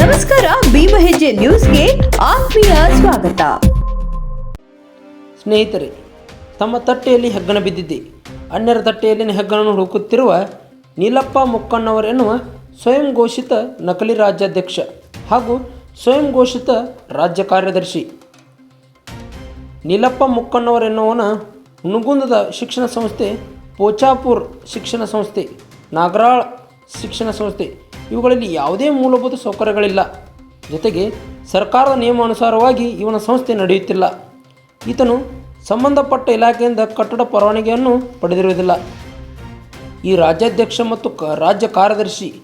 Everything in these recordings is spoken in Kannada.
ನಮಸ್ಕಾರ ಭೀಮಹೆಜ್ಜೆ ನ್ಯೂಸ್ಗೆ ಆತ್ಮೀಯ ಸ್ವಾಗತ. ಸ್ನೇಹಿತರೆ, ತಮ್ಮ ತಟ್ಟೆಯಲ್ಲಿ ಹೆಗ್ಗಣ ಬಿದ್ದಿದ್ದೆ ಅನ್ಯರ ತಟ್ಟೆಯಲ್ಲಿನ ಹೆಗ್ಗಣವನ್ನು ಹುಡುಕುತ್ತಿರುವ ನೀಲಪ್ಪ ಮುಕ್ಕಣ್ಣವರೆನ್ನುವ ಸ್ವಯಂ ಘೋಷಿತ ನಕಲಿ ರಾಜ್ಯಾಧ್ಯಕ್ಷ ಹಾಗೂ ಸ್ವಯಂ ಘೋಷಿತ ರಾಜ್ಯ ಕಾರ್ಯದರ್ಶಿ. ನೀಲಪ್ಪ ಮುಕ್ಕಣ್ಣವರೆನ್ನುವನ ನುಗುಂದದ ಶಿಕ್ಷಣ ಸಂಸ್ಥೆ ಪೋಚಾಪುರ್ ಶಿಕ್ಷಣ ಸಂಸ್ಥೆ, ನಾಗರಾಳ್ ಶಿಕ್ಷಣ ಸಂಸ್ಥೆ ಇವುಗಳಲ್ಲಿ ಯಾವುದೇ ಮೂಲಭೂತ ಸೌಕರ್ಯಗಳಿಲ್ಲ. ಜೊತೆಗೆ ಸರ್ಕಾರದ ನಿಯಮಾನುಸಾರವಾಗಿ ಇವನ ಸಂಸ್ಥೆ ನಡೆಯುತ್ತಿಲ್ಲ. ಈತನು ಸಂಬಂಧಪಟ್ಟ ಇಲಾಖೆಯಿಂದ ಕಟ್ಟಡ ಪರವಾನಗಿಯನ್ನು ಪಡೆದಿರುವುದಿಲ್ಲ. ಈ ರಾಜ್ಯಾಧ್ಯಕ್ಷ ಮತ್ತು ಕ, ರಾಜ್ಯ ಕಾರ್ಯದರ್ಶಿ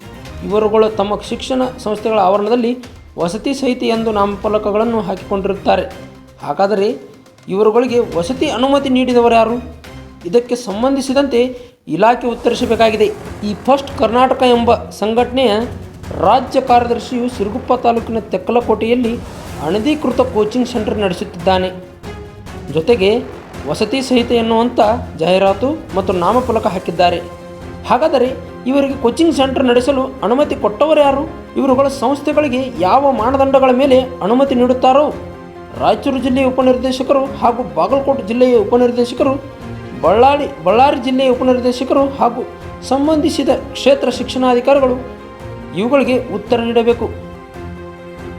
ಇವರುಗಳು ತಮ್ಮ ಶಿಕ್ಷಣ ಸಂಸ್ಥೆಗಳ ಆವರಣದಲ್ಲಿ ವಸತಿ ಸಹಿತ ಎಂದು ನಾಮಫಲಕಗಳನ್ನು ಹಾಕಿಕೊಂಡಿರುತ್ತಾರೆ. ಹಾಗಾದರೆ ಇವರುಗಳಿಗೆ ವಸತಿ ಅನುಮತಿ ನೀಡಿದವರು ಯಾರು? ಇದಕ್ಕೆ ಸಂಬಂಧಿಸಿದಂತೆ ಇಲಾಖೆ ಉತ್ತರಿಸಬೇಕಾಗಿದೆ. ಈ ಫಸ್ಟ್ ಕರ್ನಾಟಕ ಎಂಬ ಸಂಘಟನೆಯ ರಾಜ್ಯ ಕಾರ್ಯದರ್ಶಿಯು ಸಿರುಗುಪ್ಪ ತಾಲೂಕಿನ ತೆಕ್ಕಲಕೋಟೆಯಲ್ಲಿ ಅನಧಿಕೃತ ಕೋಚಿಂಗ್ ಸೆಂಟರ್ ನಡೆಸುತ್ತಿದ್ದಾನೆ. ಜೊತೆಗೆ ವಸತಿ ಸಹಿತ ಎನ್ನುವಂಥ ಜಾಹೀರಾತು ಮತ್ತು ನಾಮಫಲಕ ಹಾಕಿದ್ದಾರೆ. ಹಾಗಾದರೆ ಇವರಿಗೆ ಕೋಚಿಂಗ್ ಸೆಂಟರ್ ನಡೆಸಲು ಅನುಮತಿ ಕೊಟ್ಟವರು ಯಾರು? ಇವರುಗಳ ಸಂಸ್ಥೆಗಳಿಗೆ ಯಾವ ಮಾನದಂಡಗಳ ಮೇಲೆ ಅನುಮತಿ ನೀಡುತ್ತಾರೋ? ರಾಯಚೂರು ಜಿಲ್ಲೆಯ ಉಪನಿರ್ದೇಶಕರು ಹಾಗೂ ಬಾಗಲಕೋಟೆ ಜಿಲ್ಲೆಯ ಉಪನಿರ್ದೇಶಕರು ಬಳ್ಳಾರಿ ಬಳ್ಳಾರಿ ಜಿಲ್ಲೆಯ ಉಪನಿರ್ದೇಶಕರು ಹಾಗೂ ಸಂಬಂಧಿಸಿದ ಕ್ಷೇತ್ರ ಶಿಕ್ಷಣಾಧಿಕಾರಿಗಳು ಇವುಗಳಿಗೆ ಉತ್ತರ ನೀಡಬೇಕು.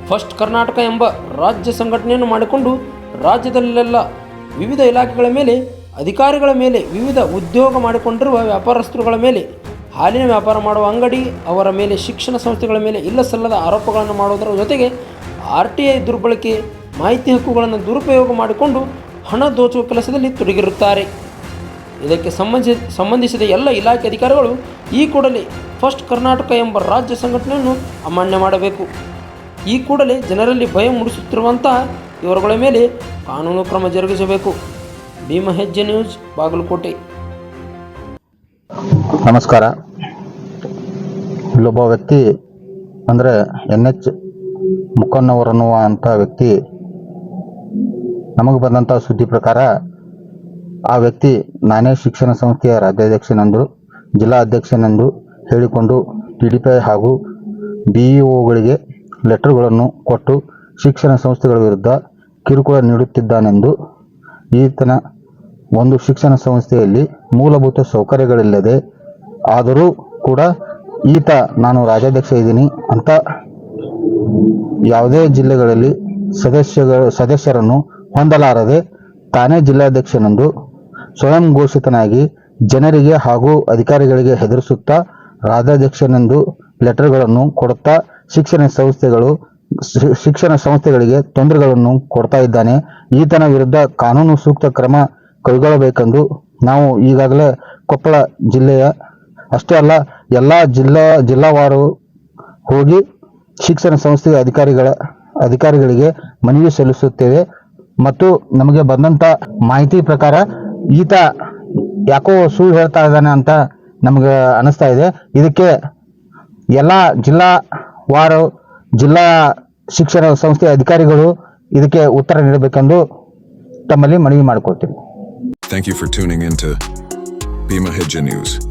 ಫಸ್ಟ್ ಕರ್ನಾಟಕ ಎಂಬ ರಾಜ್ಯ ಸಂಘಟನೆಯನ್ನು ಮಾಡಿಕೊಂಡು ರಾಜ್ಯದಲ್ಲೆಲ್ಲ ವಿವಿಧ ಇಲಾಖೆಗಳ ಮೇಲೆ, ಅಧಿಕಾರಿಗಳ ಮೇಲೆ ವಿವಿಧ ಉದ್ಯೋಗ ಮಾಡಿಕೊಂಡಿರುವ ವ್ಯಾಪಾರಸ್ಥರುಗಳ ಮೇಲೆ, ಹಾಲಿನ ವ್ಯಾಪಾರ ಮಾಡುವ ಅಂಗಡಿ, ಅವರ ಮೇಲೆ ಶಿಕ್ಷಣ ಸಂಸ್ಥೆಗಳ ಮೇಲೆ ಇಲ್ಲ ಸಲ್ಲದ ಆರೋಪಗಳನ್ನು ಮಾಡುವುದರ ಜೊತೆಗೆ ಆರ್ ಟಿ ಐ ದುರ್ಬಳಕೆ, ಮಾಹಿತಿ ಹಕ್ಕುಗಳನ್ನು ದುರುಪಯೋಗ ಮಾಡಿಕೊಂಡು ಹಣ ದೋಚುವ ಕೆಲಸದಲ್ಲಿ ತೊಡಗಿರುತ್ತಾರೆ. ಇದಕ್ಕೆ ಸಂಬಂಧಿಸಿ ಸಂಬಂಧಿಸಿದ ಎಲ್ಲ ಇಲಾಖೆ ಅಧಿಕಾರಿಗಳು ಈ ಕೂಡಲೇ ಫಸ್ಟ್ ಕರ್ನಾಟಕ ಎಂಬ ರಾಜ್ಯ ಸಂಘಟನೆಯನ್ನು ಅಮಾನ್ಯ ಮಾಡಬೇಕು. ಈ ಕೂಡಲೇ ಜನರಲ್ಲಿ ಭಯ ಮೂಡಿಸುತ್ತಿರುವಂತಹ ಇವರುಗಳ ಮೇಲೆ ಕಾನೂನು ಕ್ರಮ ಜರುಗಿಸಬೇಕು. ಭೀಮ ಹೆಜ್ಜೆ ನ್ಯೂಸ್, ಬಾಗಲಕೋಟೆ. ನಮಸ್ಕಾರ. ಇಲ್ಲೊಬ್ಬ ವ್ಯಕ್ತಿ, ಅಂದರೆ ಎನ್ ಎಚ್ ಮುಖನ್ನವರನ್ನುವ ಅಂಥ ವ್ಯಕ್ತಿ, ನಮಗೆ ಬಂದಂಥ ಸುದ್ದಿ ಪ್ರಕಾರ ಆ ವ್ಯಕ್ತಿ ನಾನೇ ಶಿಕ್ಷಣ ಸಂಸ್ಥೆಯ ರಾಜ್ಯಾಧ್ಯಕ್ಷನೆಂದು ಜಿಲ್ಲಾ ಅಧ್ಯಕ್ಷನೆಂದು ಹೇಳಿಕೊಂಡು ಟಿ ಡಿ ಪಿ ಹಾಗೂ ಬಿ ಇ ಒಗಳಿಗೆ ಲೆಟರ್ಗಳನ್ನು ಕೊಟ್ಟು ಶಿಕ್ಷಣ ಸಂಸ್ಥೆಗಳ ವಿರುದ್ಧ ಕಿರುಕುಳ ನೀಡುತ್ತಿದ್ದಾನೆಂದು ಈತನ ಒಂದು ಶಿಕ್ಷಣ ಸಂಸ್ಥೆಯಲ್ಲಿ ಮೂಲಭೂತ ಸೌಕರ್ಯಗಳಿಲ್ಲದೆ ಆದರೂ ಕೂಡ ಈತ ನಾನು ರಾಜ್ಯಾಧ್ಯಕ್ಷ ಇದ್ದೀನಿ ಅಂತ ಯಾವುದೇ ಜಿಲ್ಲೆಗಳಲ್ಲಿ ಸದಸ್ಯಗಳ, ಸದಸ್ಯರನ್ನು ಹೊಂದಲಾರದೆ ತಾನೇ ಜಿಲ್ಲಾಧ್ಯಕ್ಷನೆಂದು ಸ್ವಯಂ ಘೋಷಿತನಾಗಿ ಜನರಿಗೆ ಹಾಗೂ ಅಧಿಕಾರಿಗಳಿಗೆ ಹೆದರಿಸುತ್ತಾ ರಾಜಾಧ್ಯಕ್ಷನೆಂದು ಲೆಟರ್ಗಳನ್ನು ಕೊಡುತ್ತಾ ಶಿಕ್ಷಣ ಸಂಸ್ಥೆಗಳು ಶಿಕ್ಷಣ ಸಂಸ್ಥೆಗಳಿಗೆ ತೊಂದರೆಗಳನ್ನು ಕೊಡ್ತಾ ಇದ್ದಾನೆ. ಈತನ ವಿರುದ್ಧ ಕಾನೂನು ಸೂಕ್ತ ಕ್ರಮ ಕೈಗೊಳ್ಳಬೇಕೆಂದು ನಾವು ಈಗಾಗಲೇ ಕೊಪ್ಪಳ ಜಿಲ್ಲೆಯ, ಅಷ್ಟೇ ಅಲ್ಲ, ಎಲ್ಲ ಜಿಲ್ಲಾ, ಜಿಲ್ಲಾವಾರು ಹೋಗಿ ಶಿಕ್ಷಣ ಸಂಸ್ಥೆಯ ಅಧಿಕಾರಿಗಳ, ಅಧಿಕಾರಿಗಳಿಗೆ ಮನವಿ ಸಲ್ಲಿಸುತ್ತೇವೆ. ಮತ್ತು ನಮಗೆ ಬಂದಂತ ಮಾಹಿತಿ ಪ್ರಕಾರ ಈತ ಯಾಕೋ ಸುಳ್ಳು ಹೇಳ್ತಾ ಇದ್ದಾನೆ ಅಂತ ನಮಗೆ ಅನಿಸ್ತಾ ಇದೆ ಇದಕ್ಕೆ ಎಲ್ಲ ಜಿಲ್ಲಾ ವಾರು, ಜಿಲ್ಲಾ ಶಿಕ್ಷಣ ಸಂಸ್ಥೆ ಅಧಿಕಾರಿಗಳು ಇದಕ್ಕೆ ಉತ್ತರ ನೀಡಬೇಕೆಂದು ತಮ್ಮಲ್ಲಿ ಮನವಿ ಮಾಡಿಕೊಳ್ತೀವಿ thank you for tuning in to Hejje News.